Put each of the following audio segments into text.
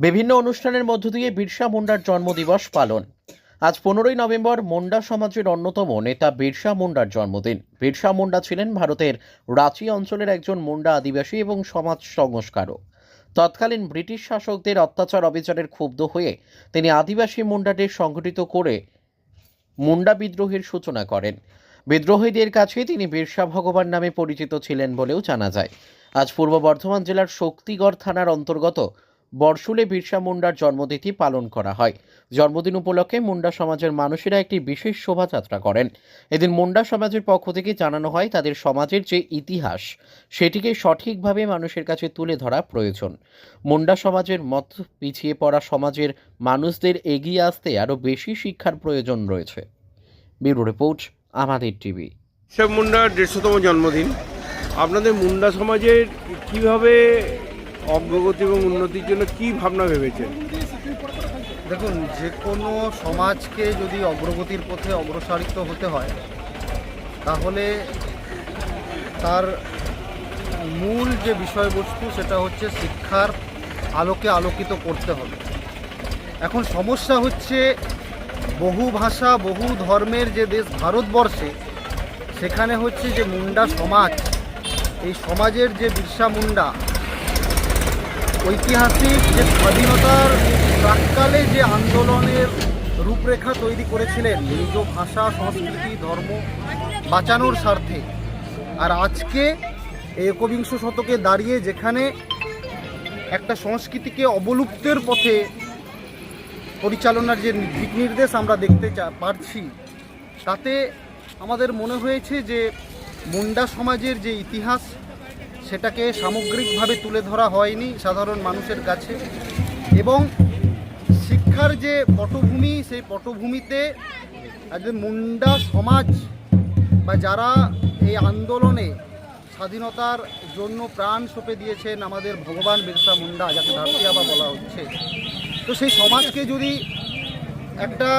বিভিন্ন অনুষ্ঠানের মধ্য দিয়ে বিরসা মুন্ডার জন্মদিবস পালন। আজ পনেরোই নভেম্বর মুন্ডা সমাজের অন্যতম নেতা বিরসা মুন্ডার জন্মদিন। বিরসা মুন্ডা ছিলেন ভারতের রাঁচি অঞ্চলের একজন মুন্ডা আদিবাসী এবং সমাজ সংস্কারক। তৎকালীন ব্রিটিশ শাসকদের অত্যাচার অবিচারের ক্ষুব্ধ হয়ে তিনি আদিবাসী মুন্ডাদের সংগঠিত করে মুন্ডা বিদ্রোহের সূচনা করেন। বিদ্রোহীদের কাছে তিনি বিরসা ভগবান নামে পরিচিত ছিলেন বলেও জানা যায়। আজ পূর্ব বর্ধমান জেলার শক্তিগড় থানার অন্তর্গত বর্ষুলে বিরসা মুন্ডার জন্মতিথি পালন করা হয়। জন্মদিন উপলক্ষে মুন্ডা সমাজের মানুষেরা একটি বিশেষ শোভাযাত্রা করেন। এদিন মুন্ডা সমাজের পক্ষ থেকে জানানো হয় তাদের সমাজের যে ইতিহাস, সেটিকে সঠিকভাবে মানুষের কাছে তুলে ধরা প্রয়োজন। মুন্ডা সমাজের মত পিছিয়ে পড়া সমাজের মানুষদের এগিয়ে আসতে আরও বেশি শিক্ষার প্রয়োজন রয়েছে। ব্যুরো রিপোর্ট, আমাদের টিভি। মুন্ডার দেড়শোতম জন্মদিন। আপনাদের মুন্ডা সমাজের কীভাবে অগ্রগতি এবং উন্নতির জন্য কি ভাবনা ভেবেছেন? দেখুন, যে কোনো সমাজকে যদি অগ্রগতির পথে অগ্রসারিত হতে হয়, তাহলে তার মূল যে বিষয়বস্তু সেটা হচ্ছে শিক্ষার আলোকে আলোকিত করতে হবে। এখন সমস্যা হচ্ছে বহু ভাষা, বহু ধর্মের যে দেশ ভারতবর্ষে, সেখানে হচ্ছে যে মুন্ডা সমাজ, এই সমাজের যে বিরসা মুন্ডা ঐতিহাসিক যে স্বাধীনতার প্রাককালে যে আন্দোলনের রূপরেখা তৈরি করেছিলেন নিজ ভাষা, সংস্কৃতি, ধর্ম বাঁচানোর স্বার্থে। আর আজকে এই একবিংশ শতকে দাঁড়িয়ে যেখানে একটা সংস্কৃতিকে অবলুপ্তের পথে পরিচালনার যে দিক নির্দেশ আমরা দেখতে পারছি, তাতে আমাদের মনে হয়েছে যে মুন্ডা সমাজের যে ইতিহাস সেটাকে সামগ্রিকভাবে তুলে ধরা হয়নি সাধারণ মানুষের কাছে। এবং শিক্ষার যে পটভূমি, সেই পটভূমিতে একজন মুন্ডা সমাজ বা যারা এই আন্দোলনে স্বাধীনতার জন্য প্রাণ সঁপে দিয়েছেন আমাদের ভগবান বিরসা মুন্ডা, যাকে ধারতিয়াবা বলা হচ্ছে। তো সেই সমাজকে যদি একটা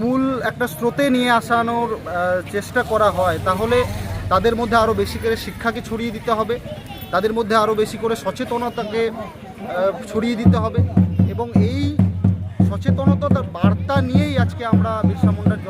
মূল একটা স্রোতে নিয়ে আসানোর চেষ্টা করা হয়, তাহলে তাদের মধ্যে আরও বেশি করে শিক্ষাকে ছড়িয়ে দিতে হবে, তাদের মধ্যে আরও বেশি করে সচেতনতাকে ছড়িয়ে দিতে হবে এবং এই সচেতনতার বার্তা নিয়েই আজকে আমরা বিরসা মুন্ডার